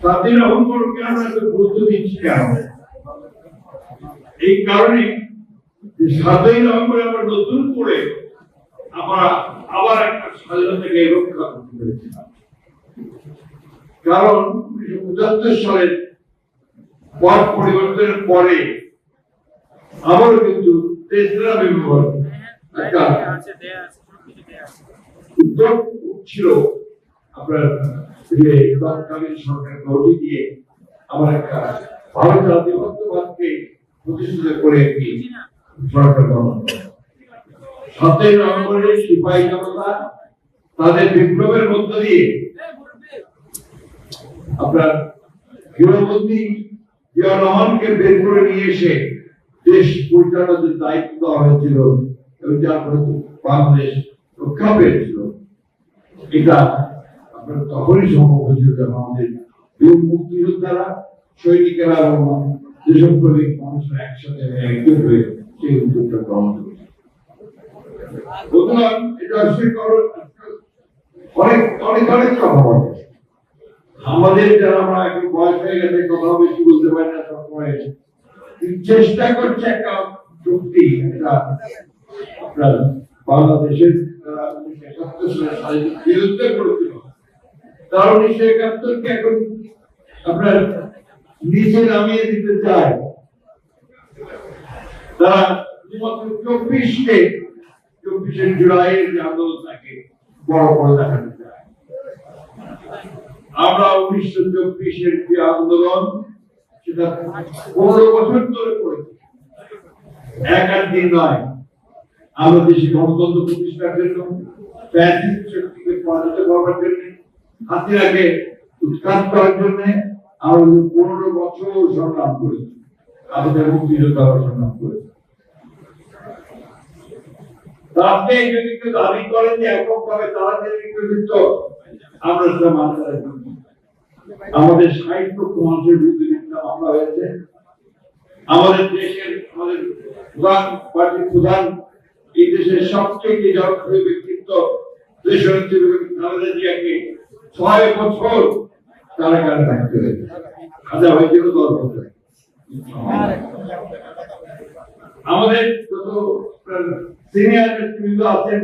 সাতই নভেম্বরকে আমরা এত গুরুত্ব দিচ্ছি কেন? এই কারণে সাতই নভেম্বর আমরা নতুন করে আমরা আবার একটা স্বাধীনতাকে রক্ষা করতে পেরেছিলাম। কারণ উনিশশো পঁচাত্তর সালের পট পরিবর্তনের পরে আবারও কিন্তু তেসরা নভেম্বর একটা দেয়া আছে। উদ্যোগ ছিল আপনার যে তৎকালীন সরকার গঠি দিয়ে আমার একটা ভারত আধিপত্যবাদকে প্রতিষ্ঠিত করে একটি সরকার গঠন। সাতই নভেম্বরে সিপাহী জনতা তাদের বিপ্লবের মধ্য দিয়ে আপনার গৃহবন্দী জিয়া রহমানকে বের করে নিয়ে এসে দেশ পরিচালনার দায়িত্ব দেওয়া হয়েছিল এবং যার বাংলাদেশ রক্ষা পেয়েছিল এটা আপনার তখনই সম্ভব হয়েছিল আমাদের বীর মুক্তিযোদ্ধারা, সৈনিকেরা এবং দেশপ্রেমিক মানুষরা একসাথে একজোট হয়ে সেই উদ্যোগটা গ্রহণ করেছে। আমাদের যারা আমরা বয়স হয়ে গেছে কথা বেশি বলতে পারি না সবসময়। চেষ্টা করছে একটা একটা আপনার বাংলাদেশের বিরুদ্ধে করেছিল। তারা উনিশশো একাত্তরকে এখন আপনার নিচে নামিয়ে দিতে চায়? তারা শুধুমাত্র চব্বিশকে চব্বিশের জুলাইয়ের যে আন্দোলন থাকে বড় করে দেখাতে চায়। আমরা উনিশশো চব্বিশের যে আন্দোলন, সেটা পনেরো বছর ধরে করেছি। এক আট দিন নয়। আমরা দেশে গণতন্ত্র প্রতিষ্ঠার জন্য ফ্যাসিস্ট শক্তিকে পরাজিত করবার জন্য হাতিয়াকে উৎখাত করার জন্য আমরা পনেরো বছর সংগ্রাম করেছি আমাদের মুক্তিযোদ্ধারা সংগ্রাম করেছি। আপনি যদি কেউ দাবি করেন যে এককভাবে তারা যে নেতৃত্ব আমরা সেটা মানতে আমাদের ষাট লক্ষ মানুষের বিরুদ্ধে মামলা হয়েছে। আমাদের দেশের, আমাদের প্রধান পার্টির প্রধান এই দেশের সবচেয়ে জনপ্রিয় ব্যক্তিত্ব বেগম খালেদা জিয়াকে ছয় বছর কারাগারে থাকতে হয়েছে আমাদের যত সিনিয়র নেতৃবৃন্দ আছেন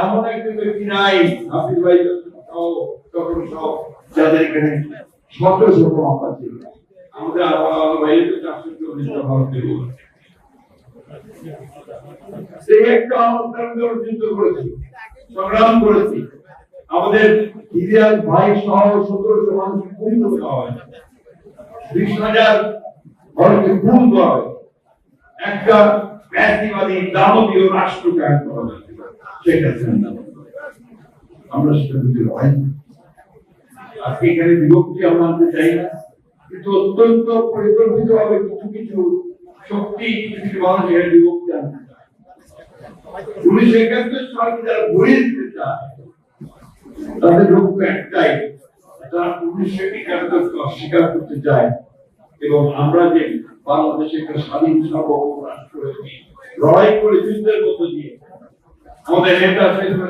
এমন একজন ব্যক্তি নাই, হাফিজ ভাই তখন সহ, যাদের এখানে শত শত মামলা ছিল। আমাদের তো চারশো চল্লিশটা ভারতীয় সেই একটা অবস্থান করেছি, সংগ্রাম করেছি। আমাদের ইতিহাস ভাই সহ সতেরোশো মানুষ খুন করা হয়। বিশ হাজার ভারতে খুন করা হয়। একটা ব্যাধিবাদী দানবীয় রাষ্ট্র কায়ন করা হয়েছিল সেটা আমরা সেটা বুঝতে পারি আজকে এখানে বিভক্তি আমরা আনতে চাই না। কিন্তু অত্যন্ত পরিকল্পিত ভাবে কিছু কিছু শক্তি, কিছু মানুষ এখানে বিভক্তি আনতে চায়। উনিশশো একাত্তর সালকে যারা গড়িয়ে দিতে চায় তাদের লক্ষ্য একটাই তারা একাত্তরকে অস্বীকার করতে চায়। এবং আমরা যে বাংলাদেশে একটা স্বাধীন সার্বভৌম লড়াই করে যুদ্ধের মধ্য দিয়ে, আমাদের নেতা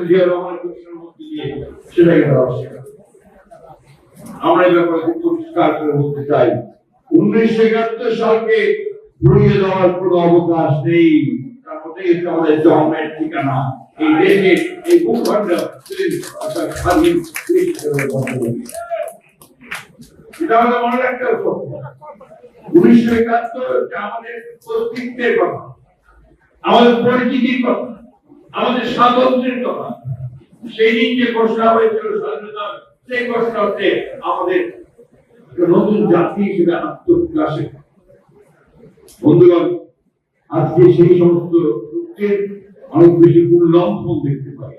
জিয়া রহমানের ঘোষণার মধ্য দিয়ে সেটাকে তারা অস্বীকার আমরা এই ব্যাপারে খুব পরিষ্কার করে বলতে চাই, উনিশশো একাত্তর সালকে ঘুরিয়ে দেওয়ার কোনো অবকাশ নেই। এটা আমাদের ঠিকানা এই আমাদের আমাদের আমাদের পরিচিতির কথা আমাদের স্বাতন্ত্র্যের কথা সেই দিন যে ঘোষণা হয়েছিল স্বাধীনতা সেই ঘোষণাতে আমাদের একটা নতুন জাতি হিসেবে আত্মবিকাশে বন্ধুগণ, আজকে সেই সমস্ত সত্যের অনেক বেশি উল্লঙ্ঘন দেখতে পাই।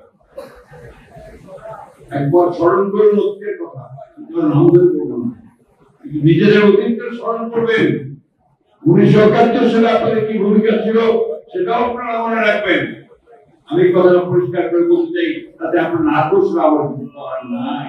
একবার স্মরণ করুন অতীতের কথা আমাদের নিজেদের অতীতকে স্মরণ করবেন। উনিশশো একাত্তর সালে আপনাদের কি ভূমিকা ছিল, সেটাও আপনারা মনে রাখবেন। আমি কথা পরিষ্কার করে বলতে চাই, তাতে আপনার নাকশ আবার নাই।